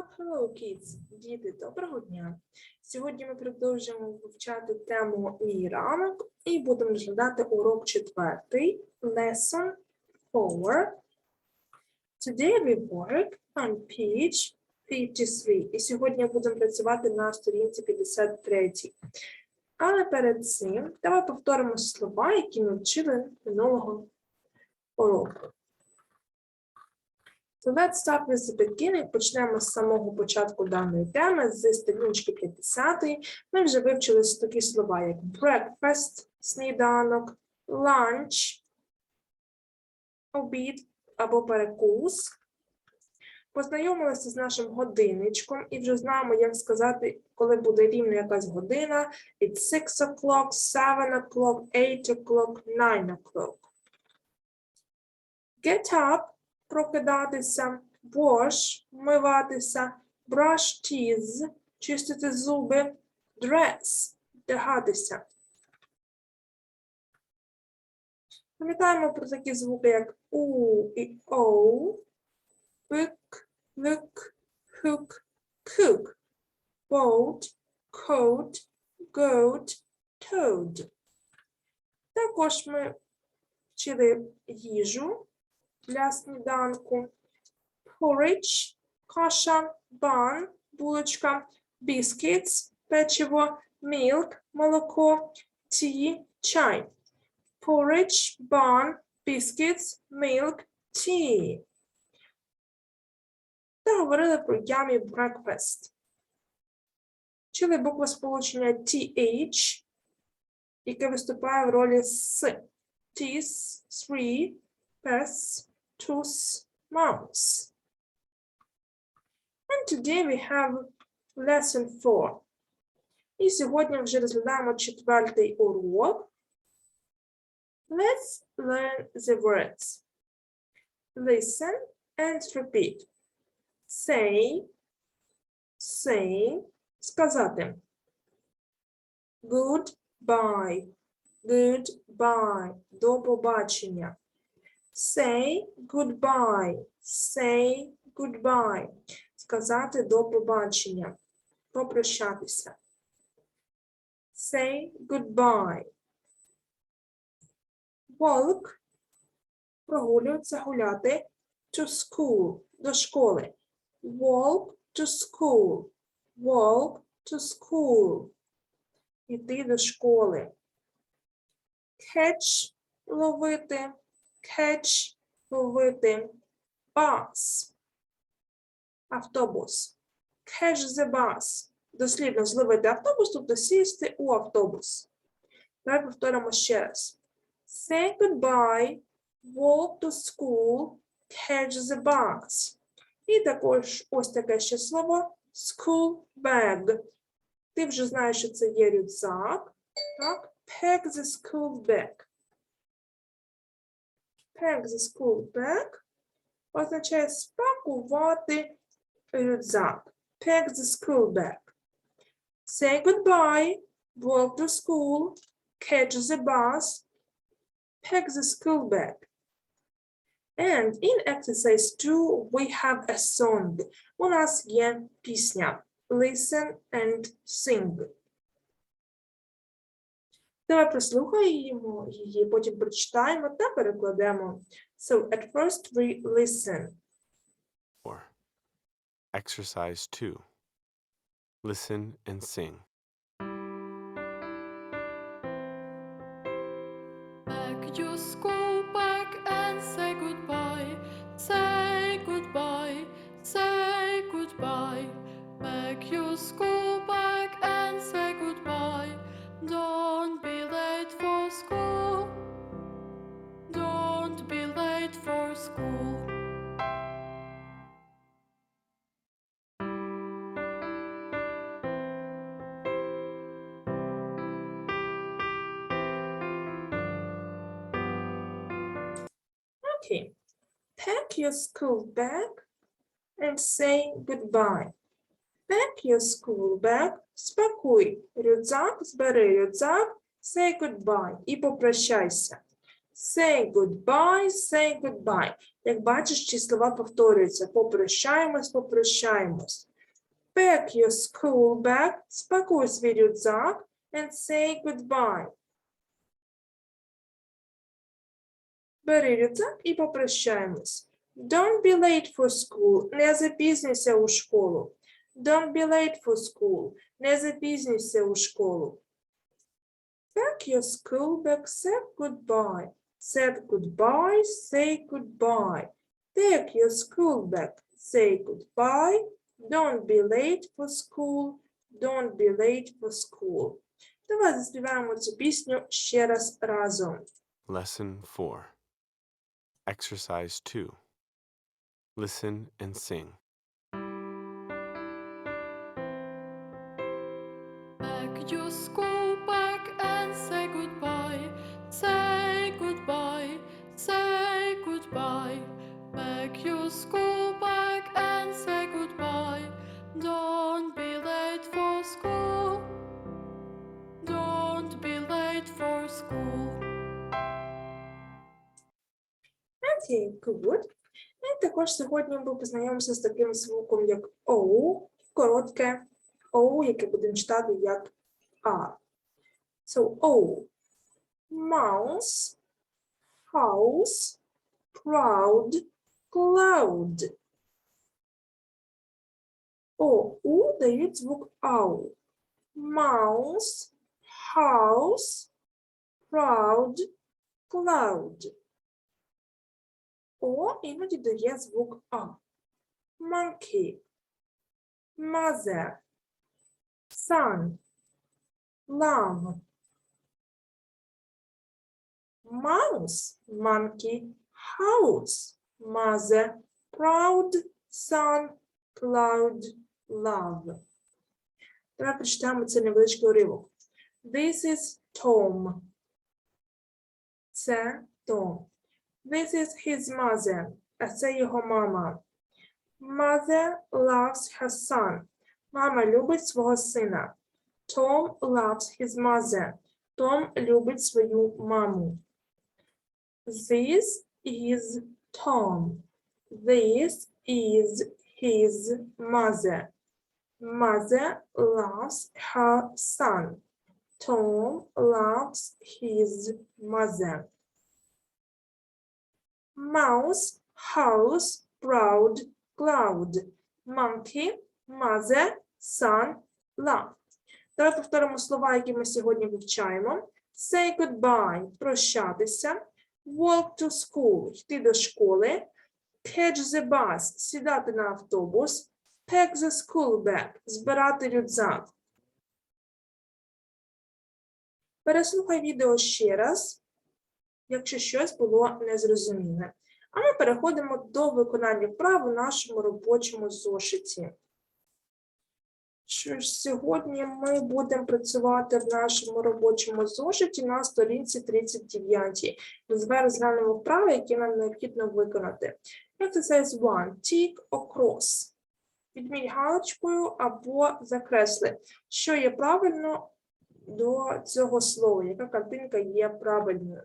Hello, kids! Діти, доброго дня! Сьогодні ми продовжуємо вивчати тему «Мій ранок» і будемо розглядати урок четвертий, lesson 4. Today we work on page 53. І сьогодні будемо працювати на сторінці 53. Але перед цим давай повторимо слова, які ми вчили минулого уроку. So let's start with the beginning. Почнемо з самого початку даної теми, з сторіночки 50. Ми вже вивчили такі слова, як breakfast, сніданок, lunch, обід або перекус. Познайомилися з нашим годинничком і вже знаємо, як сказати, коли буде рівно якась година. It's 6 o'clock, 7 o'clock, 8 o'clock, 9 o'clock. Get up прокидатися, wash – вмиватися, brush teeth – чистити зуби, dress – вдягатися. Пам'ятаємо про такі звуки, як у і о, пик, лик, hook, cook, boat, coat, goat, toad. Також ми вчили їжу для сніданку. Porridge – каша, бан, булочка, biscuits – печиво, milk – молоко, tea – чай. Porridge, bun, biscuits, milk, tea. Та говорили про yummy breakfast. Вчили буква сполучення TH, яке виступає в ролі с. Teeth, three, pets, tooth, mouse. And today we have lesson four. І сьогодні вже розглядаємо четвертий урок. Let's learn the words. Listen and repeat. Say, say, сказати. Goodbye, goodbye, до побачення. Say goodbye, say goodbye. Сказати до побачення. Попрощатися. Say goodbye. Walk – прогулюється, гуляти. To school – до школи. Walk to school. Walk to school. Іти до школи. Catch – ловити. Catch – ловити. Bus – автобус. Catch the bus. Дослівно зловити автобус, тобто сісти у автобус. Давай повторимо ще раз. Say goodbye, walk to school, catch the bus. І також ось таке ще слово school bag. Ти вже знаєш, що це є рюкзак. Так? Pack the school bag. Pack the school bag означає спакувати рюкзак. Pack the school bag. Say goodbye, walk to school, catch the bus, pack the school bag. And in exercise 2 we have a song. У нас є пісня. Listen and sing. Давай прослухаємо її, потім прочитаємо та перекладемо. So at first we listen. 4. Exercise 2. Listen and sing. Pack your school bag and say goodbye. Say goodbye. Say goodbye. Pack your school bag your school bag and say goodbye. Pack your school bag, спакуй рюкзак, збери рюкзак, say goodbye і попрощайся. Say goodbye, say goodbye. Як бачиш, ці слова повторюються. Попрощаємось, попрощаємось. Pack your school bag. Спакуй свій рюкзак and say goodbye. Бери рюкзак і попрощаємось. Don't be late for school. Не запізнюйся у школу. Don't be late for school. Не запізнюйся у школу. Pack your school bag. Say goodbye. Said goodbye. Say goodbye. Pack your school bag. Say goodbye. Don't be late for school. Don't be late for school. Давай заспіваємо цю пісню ще раз разом. Lesson 4. Exercise 2. Listen and sing. Pack your school bag and say goodbye. Say goodbye. Say goodbye. Pack your school bag and say goodbye. Don't be late for school. Don't be late for school. Okay, good. І також сьогодні ми познайомимося з таким звуком, як O, коротке O, яке будемо читати як A. So O. Mouse, house, proud, cloud. О, У дають звук ау. Mouse, house, proud, cloud. О іноді дає звук А. Monkey, mother, sun, love. Mouse, monkey, house, mother, proud, sun, cloud, love. Давай прочитаємо цей невеличкий уривок. This is Tom. Це Том. This is his mother. А це його мама. Mother loves her son. Мама любить свого сина. Tom loves his mother. Том любить свою маму. This is Tom. This is his mother. Mother loves her son. Tom loves his mother. Mouse, house, proud, cloud. Monkey, mother, son, love. Давай повторимо слова, які ми сьогодні вивчаємо. Say goodbye – прощатися. Walk to school – йти до школи. Catch the bus – сідати на автобус. Pack the school bag – збирати рюкзак. Переслухай відео ще раз, якщо щось було незрозуміле. А ми переходимо до виконання вправ у нашому робочому зошиті. Що ж, сьогодні ми будемо працювати в нашому робочому зошиті на сторінці 39. Ми розглянемо вправи, які нам необхідно виконати. Exercise 1. Tick or cross. Відмінь галочкою або закресли, що є правильно до цього слова, яка картинка є правильною.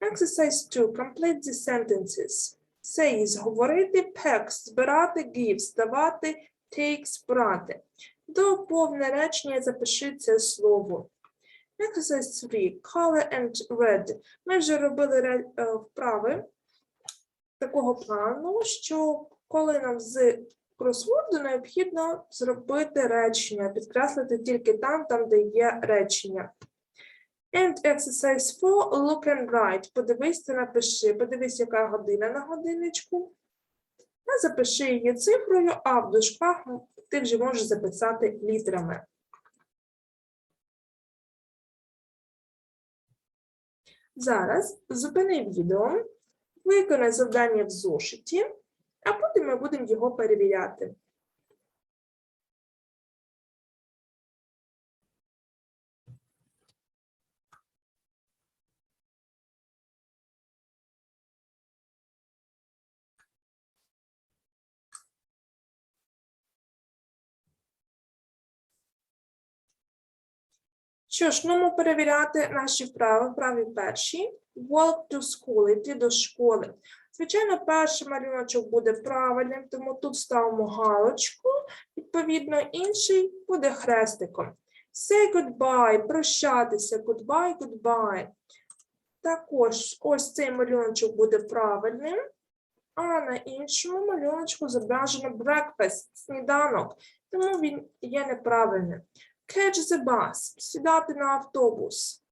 Exercise 2. Complete the sentences. Says – говорити, pack – збирати, give – давати, takes – брати. До повне речення запиши це слово. Exercise 3. Color and read. Ми вже робили е, вправи такого плану, що коли нам з кросворду необхідно зробити речення, підкреслити тільки там, там, де є речення. And exercise 4. Look and write. Подивись та напиши. Подивись, яка година на годинничку. Та запиши її цифрою, а в дужках ти вже можеш записати літерами. Зараз зупини відео, виконай завдання в зошиті, будемо його перевіряти. Що ж, ну перевіряти наші вправи. Вправі перші. Walk to school, йти до школи. Звичайно, перший малюночок буде правильним, тому тут ставимо галочку. Відповідно, інший буде хрестиком. Say goodbye, прощатися, goodbye, goodbye. Також ось цей малюночок буде правильним, а на іншому малюночку зображено breakfast, сніданок, тому він є неправильним. Catch the bus, сідати на автобус.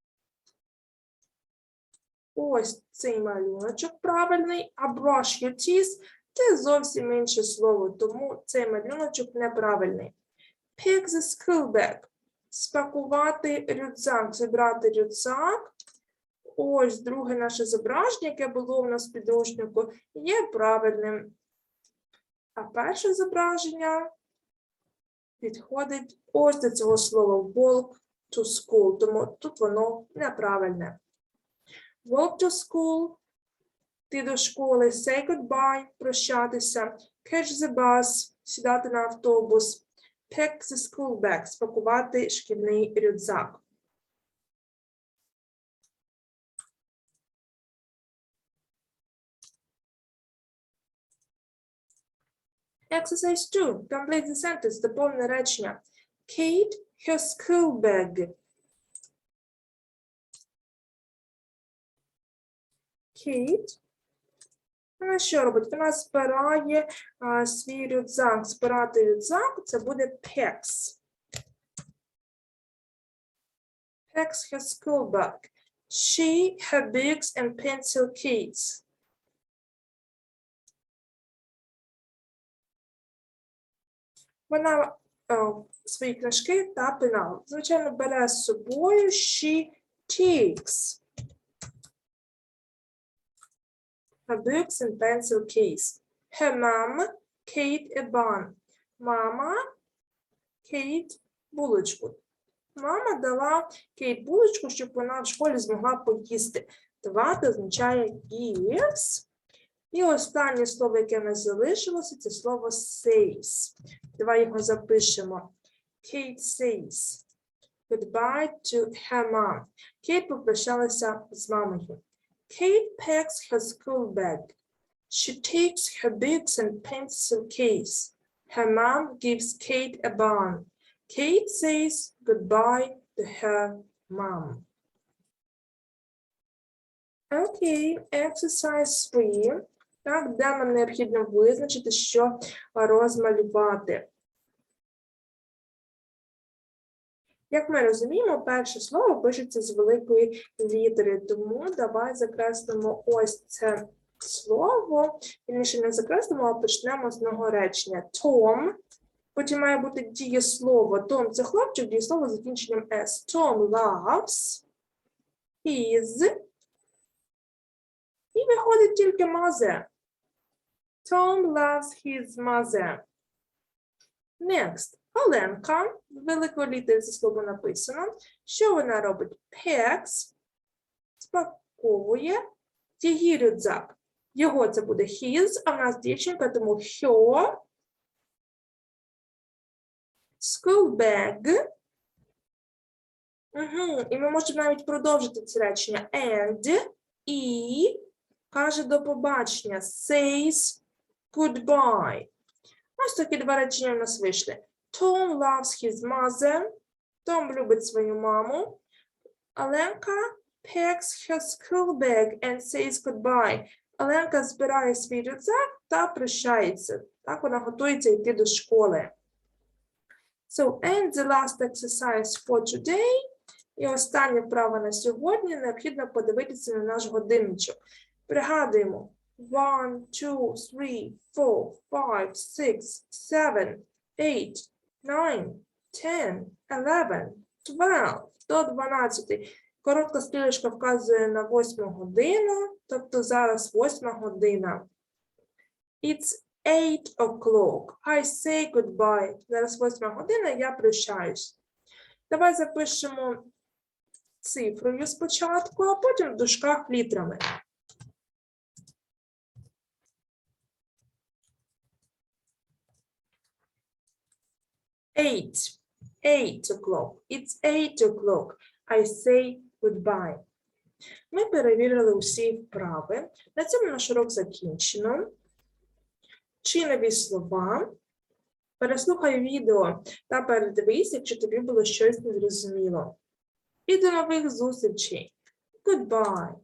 Ось цей малюночок правильний, а brush your teeth це зовсім інше слово, тому цей малюночок неправильний. Pick the school bag. Спакувати рюкзак, зібрати рюкзак. Ось друге наше зображення, яке було у нас в підручнику, є правильним. А перше зображення підходить ось до цього слова walk to school, тому тут воно неправильне. Walk to school, ти до школи, say goodbye, прощатися, catch the bus, сідати на автобус, pack the school bag, спакувати шкільний рюкзак. Exercise 2. Complete the sentence. Доповни речення. Kate, her school bag. Kate. Вона що робить? Вона збирає а, свій рюкзак. Збирати рюкзак це буде packs. Packs her school bag. She, her books and pencil case. Вона е, свої книжки та пенал. Звичайно, бере з собою she takes books and pencil case. Her mom, Kate a bun. Мама, Кейт булочку. Мама дала Кейт булочку, щоб вона в школі змогла поїсти. Давати означає gives. І останнє слово, яке в нас залишилося, це слово says. Давай його запишемо. Kate says goodbye to her mom. Кейт попрощалася з мамою. Kate packs her school bag. She takes her books and pencil case. Her mom gives Kate a bun. Kate says goodbye to her mom. Okay, exercise 3. Так, де нам необхідно визначити, що розмалювати. Як ми розуміємо, перше слово пишеться з великої літери, тому давай закреслимо ось це слово. Вірніше не закреслимо, а почнемо з одного речення. Том. Потім має бути дієслово. Том це хлопчик, дієслово з закінченням S. Tom loves his. І виходить тільки mother. Tom loves his mother. Next. Оленка, з великої літери це слово написано. Що вона робить? Packs, спаковує її рюкзак. Його це буде his, а в нас дівчинка, тому her. School bag. Угу. І ми можемо навіть продовжити це речення. And і каже до побачення. Says goodbye. Ось такі два речення в нас вийшли. Tom loves his mother. Том любить свою маму. Оленка packs her school bag and says goodbye. Оленка збирає свій рюкзак та прощається. Так вона готується йти до школи. So, and the last exercise for today. І останнє вправо на сьогодні необхідно подивитися на наш годинничок. Пригадуємо. One, two, three, four, five, six, seven, eight, nine, ten, eleven, twelve, до 12. Коротка стрілочка вказує на 8 годину, тобто зараз 8 година. It's 8 o'clock. I say goodbye. Зараз 8 година, я прощаюсь. Давай запишемо цифрою спочатку, а потім в дужках літрами. Eight. Eight o'clock. It's eight o'clock. I say goodbye. Ми перевірили усі вправи. На цьому наш урок закінчено. Чи нові слова. Переслухай відео та передивись, якщо тобі було щось незрозуміло. І до нових зустрічей. Goodbye.